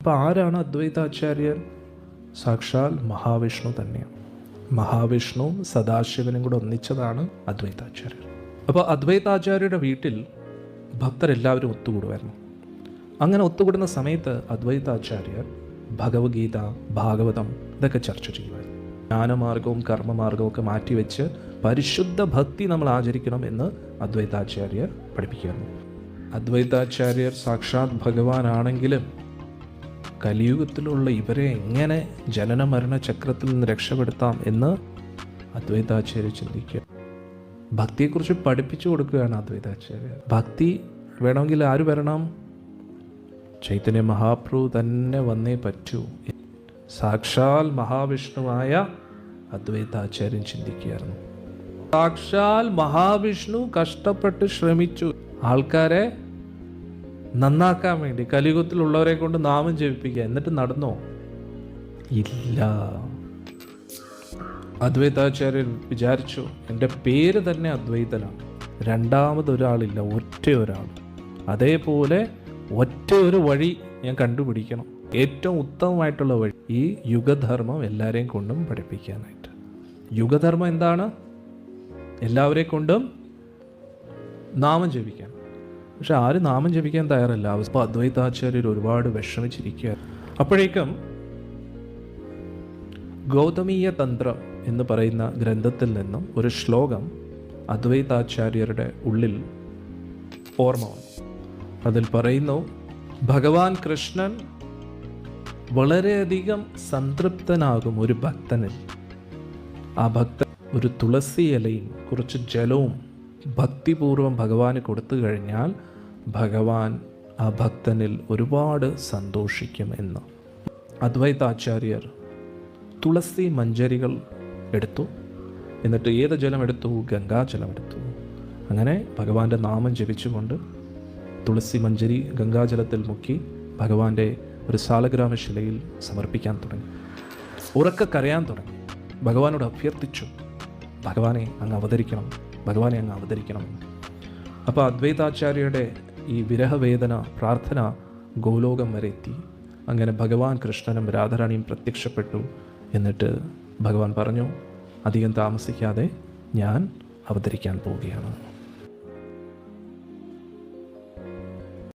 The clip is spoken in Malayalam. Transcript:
അപ്പോൾ ആരാണ് അദ്വൈതാചാര്യർ? സാക്ഷാൽ മഹാവിഷ്ണു തന്നെയാണ്. മഹാവിഷ്ണു സദാശിവനും കൂടെ ഒന്നിച്ചതാണ് അദ്വൈതാചാര്യർ. അപ്പോൾ അദ്വൈതാചാര്യരുടെ വീട്ടിൽ ഭക്തരെല്ലാവരും ഒത്തുകൂടുമായിരുന്നു. അങ്ങനെ ഒത്തുകൂടുന്ന സമയത്ത് അദ്വൈതാചാര്യർ ഭഗവത്ഗീത ഭാഗവതം ഇതൊക്കെ ചർച്ച ചെയ്യുമായിരുന്നു. ജ്ഞാനമാർഗവും കർമ്മമാർഗവും ഒക്കെ മാറ്റിവെച്ച് പരിശുദ്ധ ഭക്തി നമ്മൾ ആചരിക്കണം എന്ന് അദ്വൈതാചാര്യർ പഠിപ്പിക്കുന്നു അദ്വൈതാചാര്യർ സാക്ഷാത് ഭഗവാനാണെങ്കിലും കലിയുഗത്തിലുള്ള ഇവരെ എങ്ങനെ ജനന മരണ ചക്രത്തിൽ നിന്ന് രക്ഷപ്പെടുത്താം എന്ന് അദ്വൈതാചാര്യ ചിന്തിക്കുക. ഭക്തിയെക്കുറിച്ച് പഠിപ്പിച്ചു കൊടുക്കുകയാണ് അദ്വൈതാചാര്യ. ഭക്തി വേണമെങ്കിൽ ആര് വരണം? ചൈതന്യ മഹാപ്രഭു തന്നെ വന്നേ പറ്റൂ. സാക്ഷാൽ മഹാവിഷ്ണുവായ അദ്വൈതാചാര്യൻ ചിന്തിക്കുകയായിരുന്നു. സാക്ഷാൽ മഹാവിഷ്ണു കഷ്ടപ്പെട്ട് ശ്രമിച്ചു. ആൾക്കാരെ നന്നാക്കാൻ വേണ്ടി കലിയുഗത്തിലുള്ളവരെ കൊണ്ട് നാമം ജപിപ്പിക്കുക എന്നിട്ട് നടന്നോ? ഇല്ല. അദ്വൈതാചാര്യൻ വിചാരിച്ചു എന്റെ പേര് തന്നെ അദ്വൈതനാണ്. രണ്ടാമതൊരാളില്ല ഒറ്റ ഒരാൾ അതേപോലെ ഒറ്റ ഒരു വഴി ഞാൻ കണ്ടുപിടിക്കണം. ഏറ്റവും ഉത്തമമായിട്ടുള്ള വഴി ഈ യുഗധർമ്മം എല്ലാവരെയും കൊണ്ടും പഠിപ്പിക്കാനായിട്ട്. യുഗധർമ്മം എന്താണ്? എല്ലാവരെ കൊണ്ടും നാമം ജപിക്കാൻ പക്ഷെ ആരും നാമം ജപിക്കാൻ തയ്യാറല്ല. അപ്പോൾ അദ്വൈതാചാര്യർ ഒരുപാട് വിഷമിച്ചിരിക്കുക അപ്പോഴേക്കും ഗൗതമീയ തന്ത്രം എന്ന് പറയുന്ന ഗ്രന്ഥത്തിൽ നിന്നും ഒരു ശ്ലോകം അദ്വൈതാചാര്യരുടെ ഉള്ളിൽ ഓർമ്മ വന്നു. അതിൽ പറയുന്നു ഭഗവാൻ കൃഷ്ണൻ വളരെയധികം സംതൃപ്തനാകും ഒരു ഭക്തനിൽ. ആ ഭക്തൻ ഒരു തുളസി ഇലയും കുറച്ച് ജലവും ഭക്തിപൂർവം ഭഗവാന് കൊടുത്തു കഴിഞ്ഞാൽ ഭഗവാൻ ആ ഭക്തനിൽ ഒരുപാട് സന്തോഷിക്കും എന്ന്. അദ്വൈതാചാര്യർ തുളസി മഞ്ചരികൾ എടുത്തു. എന്നിട്ട് ഏത് ജലം എടുത്തു? ഗംഗാജലം എടുത്തു. അങ്ങനെ ഭഗവാന്റെ നാമം ജപിച്ചുകൊണ്ട് തുളസി മഞ്ചരി ഗംഗാജലത്തിൽ മുക്കി ഭഗവാന്റെ ഒരു സാലഗ്രാമ ശിലയിൽ സമർപ്പിക്കാൻ തുടങ്ങി. ഉറക്ക കരയാൻ തുടങ്ങി. ഭഗവാനോട് അഭ്യർത്ഥിച്ചു. ഭഗവാനെ അങ്ങ് അവതരിക്കണം. ഭഗവാനെ അങ്ങ് അവതരിക്കണം. അപ്പോൾ അദ്വൈതാചാര്യയുടെ ഈ വിരഹവേദന പ്രാർത്ഥന ഗോലോകം വരെ എത്തി. അങ്ങനെ ഭഗവാൻ കൃഷ്ണനും രാധാറാണിയും പ്രത്യക്ഷപ്പെട്ടു എന്നിട്ട് ഭഗവാൻ പറഞ്ഞു അധികം താമസിക്കാതെ ഞാൻ അവതരിക്കാൻ പോവുകയാണ്.